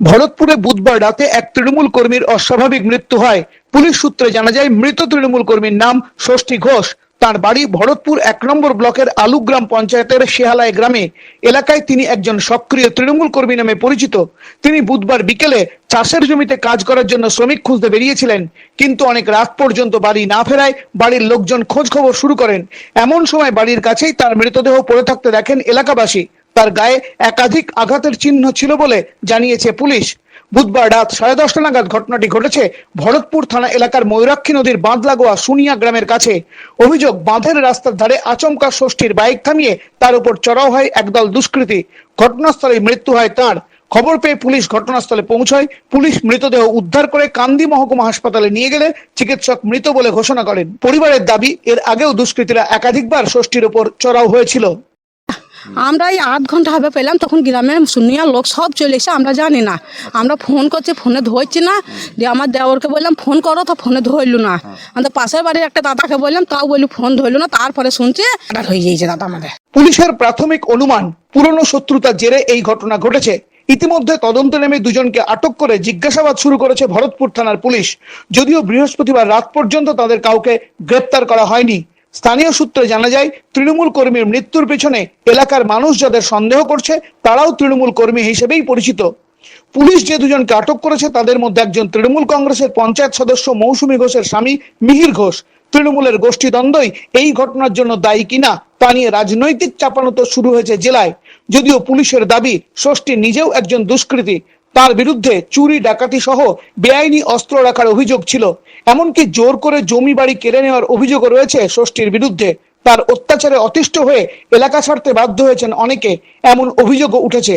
ভরতপুরে বুধবার রাতে এক তৃণমূল কর্মীর অস্বাভাবিক মৃত্যু হয়। পুলিশ সূত্রে জানা যায়, মৃত তৃণমূল কর্মীর নাম ষষ্ঠী ঘোষ। তার বাড়ি ভরতপুর এক নম্বর ব্লকের আলুগ্রাম পঞ্চায়েতের শেহালায় গ্রামে। এলাকায় তিনি একজন সক্রিয় তৃণমূল কর্মী নামে পরিচিত। তিনি বুধবার বিকেলে চাষের জমিতে কাজ করার জন্য শ্রমিক খুঁজতে বেরিয়েছিলেন। কিন্তু অনেক রাত পর্যন্ত বাড়ি না ফেরায় বাড়ির লোকজন খোঁজ খবর শুরু করেন। এমন সময় বাড়ির কাছেই তার মৃতদেহ পড়ে থাকতে দেখেন এলাকাবাসী। তার গায়ে একাধিক আঘাতের চিহ্ন ছিল বলে জানিয়েছে পুলিশ। বুধবার রাত সাড়ে দশটা নাগাদ ঘটনাটি ঘটেছে ভরতপুর থানা এলাকার ময়ূরাক্ষী নদীর বাঁধ লাগোয়া সুনিয়া গ্রামের কাছে। অভিযোগ, বাঁধের রাস্তার ধারে আচমকা ষষ্ঠীর বাইক থামিয়ে তার উপর চড়াও হয় একদল দুষ্কৃতী। ঘটনাস্থলে মৃত্যু হয় তার। খবর পেয়ে পুলিশ ঘটনাস্থলে পৌঁছায়। পুলিশ মৃতদেহ উদ্ধার করে কান্দি মহকুমা হাসপাতালে নিয়ে গেলে চিকিৎসক মৃত বলে ঘোষণা করেন। পরিবারের দাবি, এর আগেও দুষ্কৃতীরা একাধিকবার ষষ্ঠীর ওপর চড়াও হয়েছিল। আমরা এই আধ ঘণ্টা হবে পেলাম, তখন গ্রামের শুনিয়ার লোক সব চলে এসে আমরা জানি না। আমরা ফোন করছি, ফোনে ধরছি না। দিয়ে আমার দেওরকে বললাম, ফোন করো তো, ফোনে ধরলু না। আমাদের পাশের বাড়ির একটা দাদাকে বললাম, তাও বললি ফোন ধরলু না। তারপরে শুনছি এটা হয়ে গিয়েছে দাদা আমাদের। পুলিশের প্রাথমিক অনুমান, পুরনো শত্রুতার জেরে এই ঘটনা ঘটেছে। ইতিমধ্যে তদন্ত নেমে দুজনকে আটক করে জিজ্ঞাসাবাদ শুরু করেছে ভরতপুর থানার পুলিশ। যদিও বৃহস্পতিবার রাত পর্যন্ত তাদের কাউকে গ্রেপ্তার করা হয়নি। স্থানীয় সূত্রে জানা যায়, তৃণমূল কর্মীর মৃত্যুর পেছনে এলাকার মানুষ যাদের সন্দেহ করছে, তারাও তৃণমূল কর্মী হিসেবেই পরিচিত। পুলিশ যে দুজনকে আটক করেছে, তাদের মধ্যে একজন তৃণমূল কংগ্রেসের পঞ্চায়েত সদস্য মৌসুমী ঘোষের স্বামী মিহির ঘোষ। তৃণমূলের গোষ্ঠীদ্বন্দ্বই এই ঘটনার জন্য দায়ী কিনা, তা নিয়ে রাজনৈতিক চাপানোতো শুরু হয়েছে জেলায়। যদিও পুলিশের দাবি, ষষ্ঠী নিজেও একজন দুষ্কৃতী তার বিরুদ্ধে চুরি, ডাকাতি সহ বেআইনি অস্ত্র রাখার অভিযোগ ছিল। এমনকি জোর করে জমি বাড়ি কেড়ে নেওয়ার অভিযোগও রয়েছে ষষ্ঠীর বিরুদ্ধে। তার অত্যাচারে অতিষ্ঠ হয়ে এলাকা ছাড়তে বাধ্য হয়েছেন অনেকে, এমন অভিযোগও উঠেছে।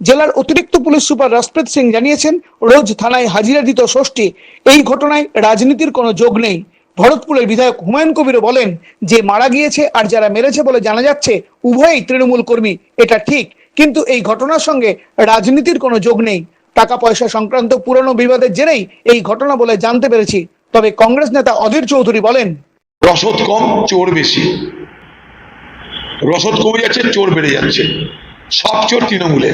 জেলার অতিরিক্ত পুলিশ সুপার রাজপ্রীত সিং জানিয়েছেন, রোজ থানায় হাজিরা দিত ষষ্ঠী, এই ঘটনায় রাজনীতির কোনো যোগ নেই। ভরতপুরের বিধায়ক হুমায়ুন কবিরও বলেন যে মারা গিয়েছে আর যারা মেরেছে বলে জানা যাচ্ছে, উভয়ই তৃণমূল কর্মী, এটা ঠিক। কিন্তু এই ঘটনার সঙ্গে রাজনীতির কোনো যোগ নেই। টাকা পয়সা সংক্রান্ত পুরনো বিবাদের জেরেই এই ঘটনা বলে জানতে পেরেছি। তবে কংগ্রেস নেতা অধীর চৌধুরী বলেন, রসদ কম, চোর বেশি। রসদ কমে যাচ্ছে, চোর বেড়ে যাচ্ছে। সব চোর তৃণমূলে।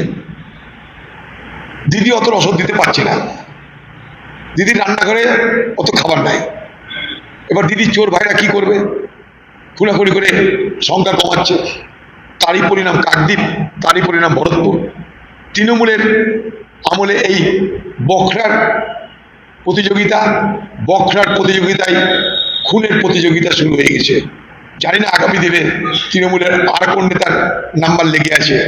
দিদি অত রসদ দিতে পারছে না। দিদির রান্নাঘরে অত খাবার নাই। এবার দিদি চোর ভাইরা কি করবে? খুনাখুনি করে সংখ্যা কমাচ্ছে। তারই পরিণাম কাকদ্বীপ, তারই পরিণাম ভরতপুর। তৃণমূলের আমলে এই বখরার প্রতিযোগিতা, বখরার প্রতিযোগিতায় খুনের প্রতিযোগিতা শুরু হয়ে গেছে। জানি না আগামী দিনে তৃণমূলের আর কোন নেতার নাম্বার লেগে আছে।